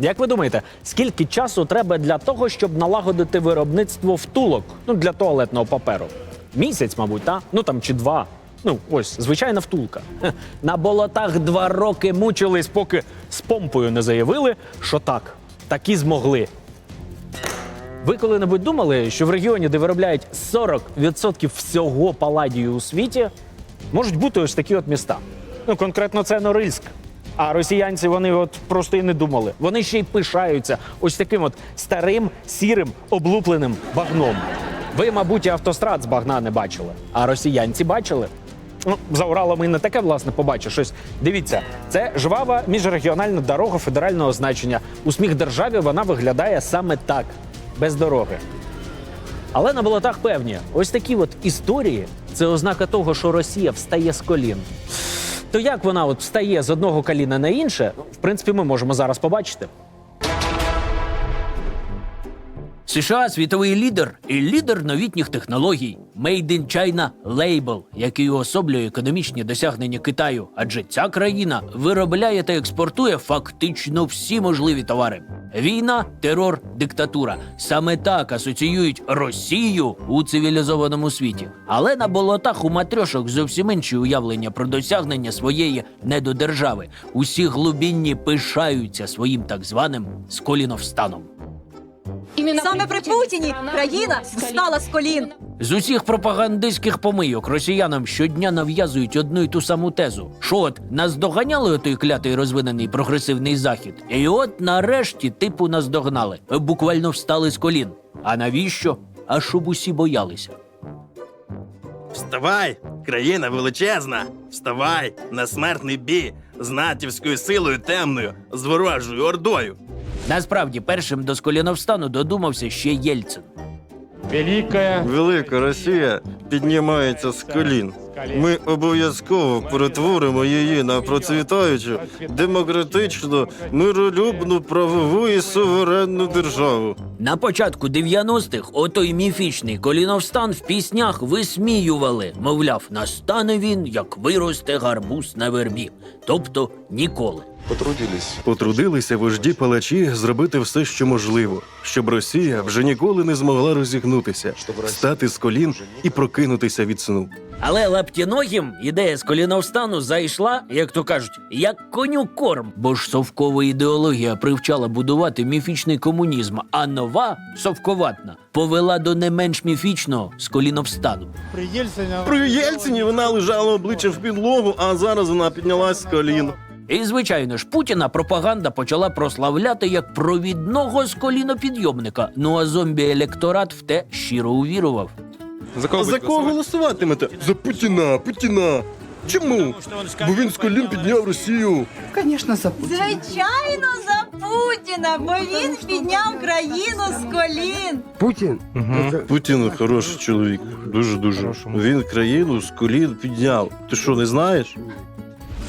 Як ви думаєте, скільки часу треба для того, щоб налагодити виробництво втулок ну, для туалетного паперу? Місяць, мабуть, та? ну там чи два. Ну, ось, звичайна втулка. На болотах два роки мучились, поки з помпою не заявили, що так, такі змогли. Ви коли-небудь думали, що в регіоні, де виробляють 40% всього паладію у світі, можуть бути ось такі от міста? Ну, конкретно це Норильськ. А росіянці вони от просто і не думали. Вони ще й пишаються ось таким от старим, сірим, облупленим багном. Ви, мабуть, і автострад з багна не бачили. А росіянці бачили. Ну, за Уралом і не таке, власне, побачив щось. Дивіться, це жвава міжрегіональна дорога федерального значення. У сміх державі вона виглядає саме так, без дороги. Але на болотах певні, ось такі от історії це ознака того, що Росія встає з колін. То як вона от встає з одного коліна на інше, в принципі, ми можемо зараз побачити. США світовий лідер і лідер новітніх технологій. Made in China Label, який уособлює економічні досягнення Китаю, адже ця країна виробляє та експортує фактично всі можливі товари. Війна, терор, диктатура саме так асоціюють Росію у цивілізованому світі. Але на болотах у матрьошок зовсім інші уявлення про досягнення своєї недодержави. Усі глубінні пишаються своїм так званим сколіновстаном. Саме при Путіні країна встала з колін. З усіх пропагандистських помийок росіянам щодня нав'язують одну й ту саму тезу. Що от наздоганяли отой клятий розвинений прогресивний захід, і от нарешті типу наздогнали, буквально встали з колін. А навіщо? А щоб усі боялися. Вставай, країна величезна! Вставай на смертний бій з натівською силою темною, з ворожою ордою. Насправді, першим до сколіновстану додумався ще Єльцин. Великая Велика Росія піднімається з колін. Ми обов'язково перетворимо її на процвітаючу, демократичну, миролюбну, правову і суверенну державу. На початку 90-х отой міфічний коліновстан в піснях висміювали. Мовляв, настане він, як виросте гарбуз на вербі. Тобто ніколи. Потрудились. Потрудилися вожді палачі зробити все, що можливо, щоб Росія вже ніколи не змогла розігнутися, стати з колін і прокинутися від сну. Але лаптіногім ідея з коліновстану зайшла, як то кажуть, як коню корм. Бо ж совкова ідеологія привчала будувати міфічний комунізм, а нова совковатна повела до не менш міфічного з коліновстану. при Єльцині вона лежала обличчям в підлогу, а зараз вона піднялась з колін. І звичайно ж, Путіна пропаганда почала прославляти як провідного з колінопідйомника. Ну а зомбі-електорат в те щиро увірував. А за кого голосуватимете? За Путіна, Путіна. Чому? Бо він з колін підняв Росію. Звичайно, за Путіна, бо він підняв країну з колін. Путін! Путін хороший чоловік, дуже дуже. Він країну з колін підняв. Ти що, не знаєш?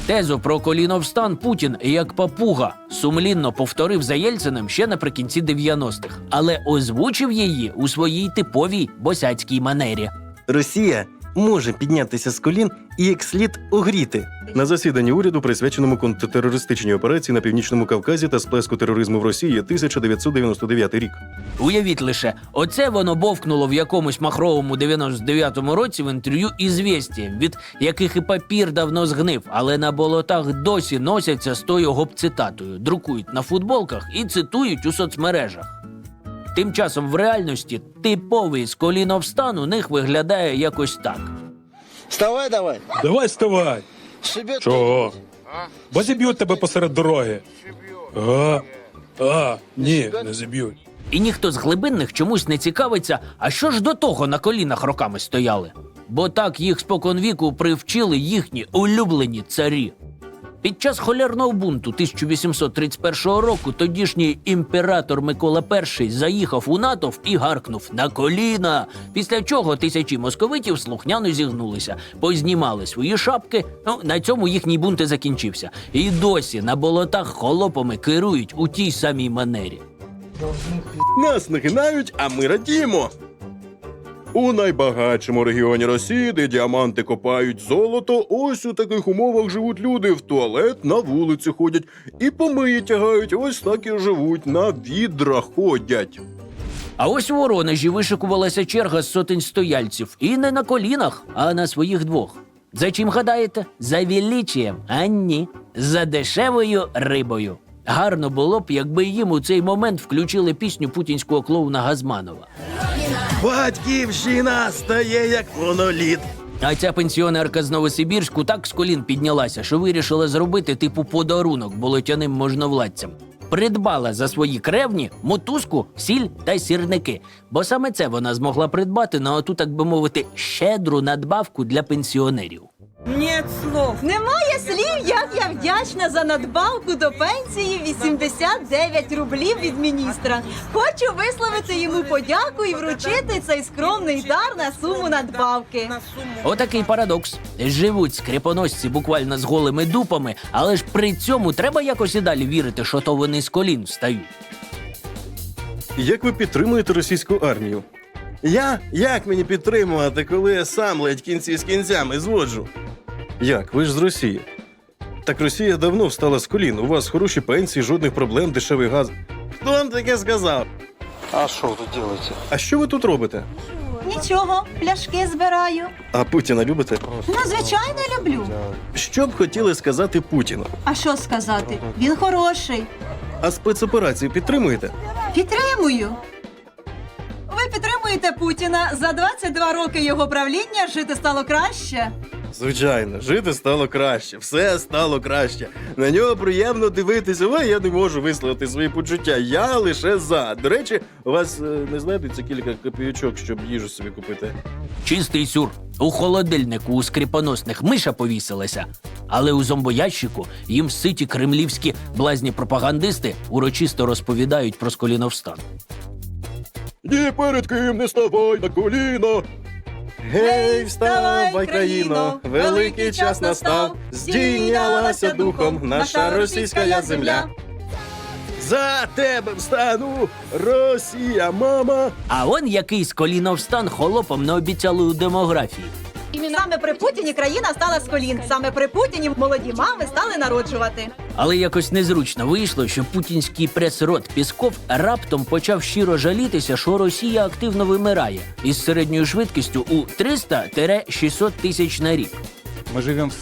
Тезу про коліновстан Путін як папуга сумлінно повторив за Єльциним ще наприкінці 90-х, але озвучив її у своїй типовій босяцькій манері. Росія може піднятися з колін і як слід огріти. На засіданні уряду, присвяченому контртерористичній операції на північному Кавказі та сплеску тероризму в Росії 1999 рік. Уявіть лише, оце воно бовкнуло в якомусь махровому 99-му році в інтерв'ю «Ізвєстія», від яких і папір давно згнив, але на болотах досі носяться з тою гоп-цитатою, друкують на футболках і цитують у соцмережах. Тим часом в реальності типовий з коліновстан у них виглядає якось так. Вставай давай. Давай вставай. Шибет Чого? Бо зіб'ють тебе посеред дороги. А, а, ні, не зіб'ють. І ніхто з глибинних чомусь не цікавиться, а що ж до того на колінах роками стояли. Бо так їх споконвіку привчили їхні улюблені царі. Під час холерного бунту 1831 року тодішній імператор Микола І заїхав у натовп і гаркнув на коліна. Після чого тисячі московитів слухняно зігнулися, познімали свої шапки. Ну на цьому їхній бунт і закінчився. І досі на болотах холопами керують у тій самій манері. Нас нагинають, а ми радіємо. У найбагатшому регіоні Росії, де діаманти копають золото, ось у таких умовах живуть люди. В туалет на вулиці ходять і помиї тягають. Ось так і живуть, на відра ходять. А ось у Воронежі вишикувалася черга з сотень стояльців. І не на колінах, а на своїх двох. За чим гадаєте? За величієм? А ні. За дешевою рибою. Гарно було б, якби їм у цей момент включили пісню путінського клоуна Газманова. Батьківщина стає як моноліт. А ця пенсіонерка з Новосибірську так з колін піднялася, що вирішила зробити типу подарунок болотяним можновладцям. Придбала за свої кревні мотузку, сіль та сірники. Бо саме це вона змогла придбати на оту, так би мовити, щедру надбавку для пенсіонерів. Немає слів, як я вдячна за надбавку до пенсії 89 рублів від міністра. Хочу висловити йому подяку і вручити цей скромний дар на суму надбавки. Отакий парадокс. Живуть скріпоносці буквально з голими дупами, але ж при цьому треба якось і далі вірити, що то вони з колін встають. Як ви підтримуєте російську армію? Я як мені підтримувати, коли я сам ледь кінці з кінцями зводжу? Як? Ви ж з Росії. Так Росія давно встала з колін. У вас хороші пенсії, жодних проблем, дешевий газ. Хто вам таке сказав? А что вы тут делаете? А що ви тут робите? Нічого, пляшки збираю. А Путіна любите? Ну, звичайно, люблю. Що б хотіли сказати Путіну? А що сказати? Він хороший. А спецоперацію підтримуєте? Підтримую. Ви підтримуєте Путіна за 22 роки його правління жити стало краще. Звичайно, жити стало краще, все стало краще. На нього приємно дивитися, але я не можу висловити свої почуття. Я лише за. До речі, у вас е, не знайдеться кілька копійочок, щоб їжу собі купити. Чистий сюр. У холодильнику у скріпоносних миша повісилася, але у зомбоящику їм ситі кремлівські блазні пропагандисти урочисто розповідають про сколіновстан. Ні перед ким не ставай на коліна. Гей, вставай, країно, великий час настав, здійнялася духом наша російська земля. За тебе встану, Росія, мама! А он який сколіновстан холопом не обіцяли у демографії. Саме при Путіні країна стала з колін. Саме при Путіні молоді мами стали народжувати. Але якось незручно вийшло, що путінський прес-рот Пісков раптом почав щиро жалітися, що Росія активно вимирає із середньою швидкістю у 300-600 тисяч на рік.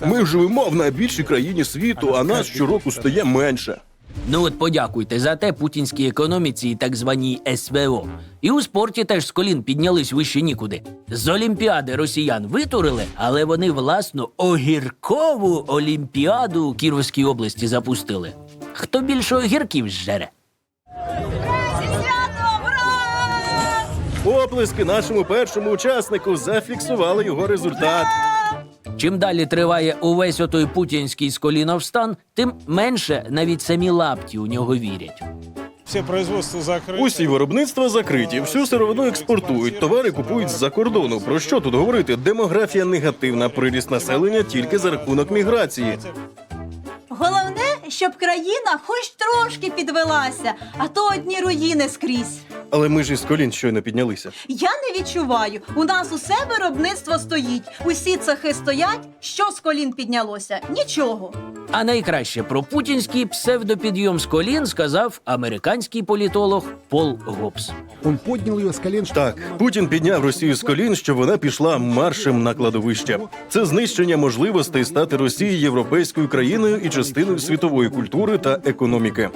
Ми живемо в найбільшій країні світу, а нас щороку стає менше. Ну от подякуйте за те путінській економіці і так званій СВО. І у спорті теж з колін піднялись вище нікуди. З Олімпіади росіян витурили, але вони власну огіркову олімпіаду у Кіровській області запустили. Хто більше огірків зжере? Оплески нашому першому учаснику зафіксували його результат. Чим далі триває увесь отой путінський сколіновстан, тим менше навіть самі лапті у нього вірять. Все производство закрыто. Усі виробництва закриті, всю сировину експортують, товари купують з-за кордону. Про що тут говорити? Демографія негативна, приріст населення тільки за рахунок міграції. Головне, щоб країна хоч трошки підвелася, а то одні руїни скрізь. Але ми ж із колін щойно піднялися. Я не відчуваю. У нас усе виробництво стоїть. Усі цехи стоять. Що з колін піднялося? Нічого. А найкраще про путінський псевдопідйом з колін сказав американський політолог Пол Гобс. Он поднял ее с колен, Так, Путін підняв Росію з колін, щоб вона пішла маршем на кладовище. Це знищення можливостей стати Росії європейською країною і частиною світової культури та економіки.